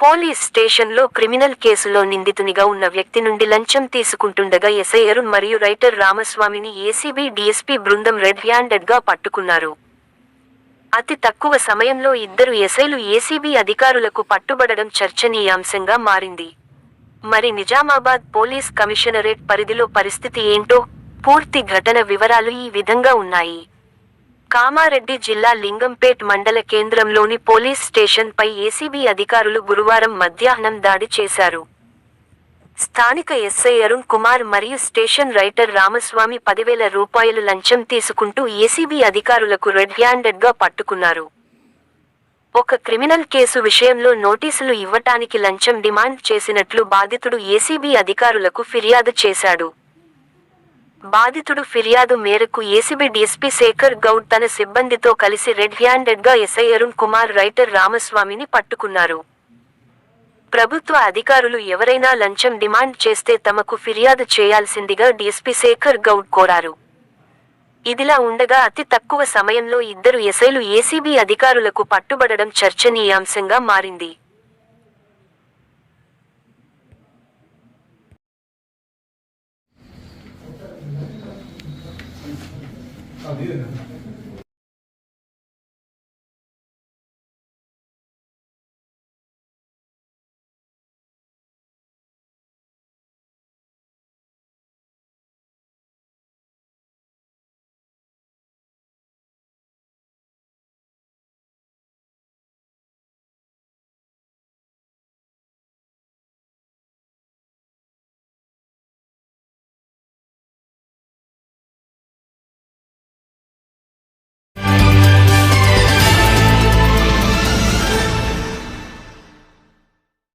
Police స్టేషన్లో criminal కేసులో నిందితునిగా ఉన్న వ్యక్తి నుండి లంచం తీసుకుంటుండగా ఎస్ఐ అరుణ్ మరియు రైటర్ రామస్వామిని ఏసీబీ డీఎస్పీ బృందం రెడ్ హ్యాండెడ్గా పట్టుకున్నారు. అతి తక్కువ సమయంలో ఇద్దరు ఎస్ఐలు ఏసీబీ అధికారులకు పట్టుబడడం చర్చనీయాంశంగా మారింది. మరి నిజామాబాద్ పోలీస్ కమిషనరేట్ పరిధిలో పరిస్థితి ఏంటో? పూర్తి ఘటన వివరాలు ఈ విధంగా ఉన్నాయి. కామారెడ్డి జిల్లా లింగంపేట్ మండల కేంద్రంలోని పోలీస్ స్టేషన్పై ఏసీబీ అధికారులు గురువారం మధ్యాహ్నం దాడి చేశారు. స్థానిక ఎస్ఐ అరుణ్ కుమార్ మరియు స్టేషన్ రైటర్ రామస్వామి పదివేల రూపాయలు లంచం తీసుకుంటూ ఏసీబీ అధికారులకు రెడ్ హ్యాండెడ్గా పట్టుకున్నారు. ఒక క్రిమినల్ కేసు విషయంలో నోటీసులు ఇవ్వటానికి లంచం డిమాండ్ చేసినట్లు బాధితుడు ఏసీబీ అధికారులకు ఫిర్యాదు చేశాడు. బాధితుడు ఫిర్యాదు మేరకు ఏసీబీ డీఎస్పీ శేఖర్ గౌడ్ తన సిబ్బందితో కలిసి రెడ్ హ్యాండెడ్గా ఎస్ఐ అరుణ్ కుమార్ రైటర్ రామస్వామిని పట్టుకున్నారు. ప్రభుత్వ అధికారులు ఎవరైనా లంచం డిమాండ్ చేస్తే తమకు ఫిర్యాదు చేయాల్సిందిగా డీఎస్పీ శేఖర్ గౌడ్ కోరారు. ఇదిలా ఉండగా అతి తక్కువ సమయంలో ఇద్దరు ఎస్ఐలు ఏసీబీ అధికారులకు పట్టుబడడం చర్చనీయాంశంగా మారింది. Tá Cadeira.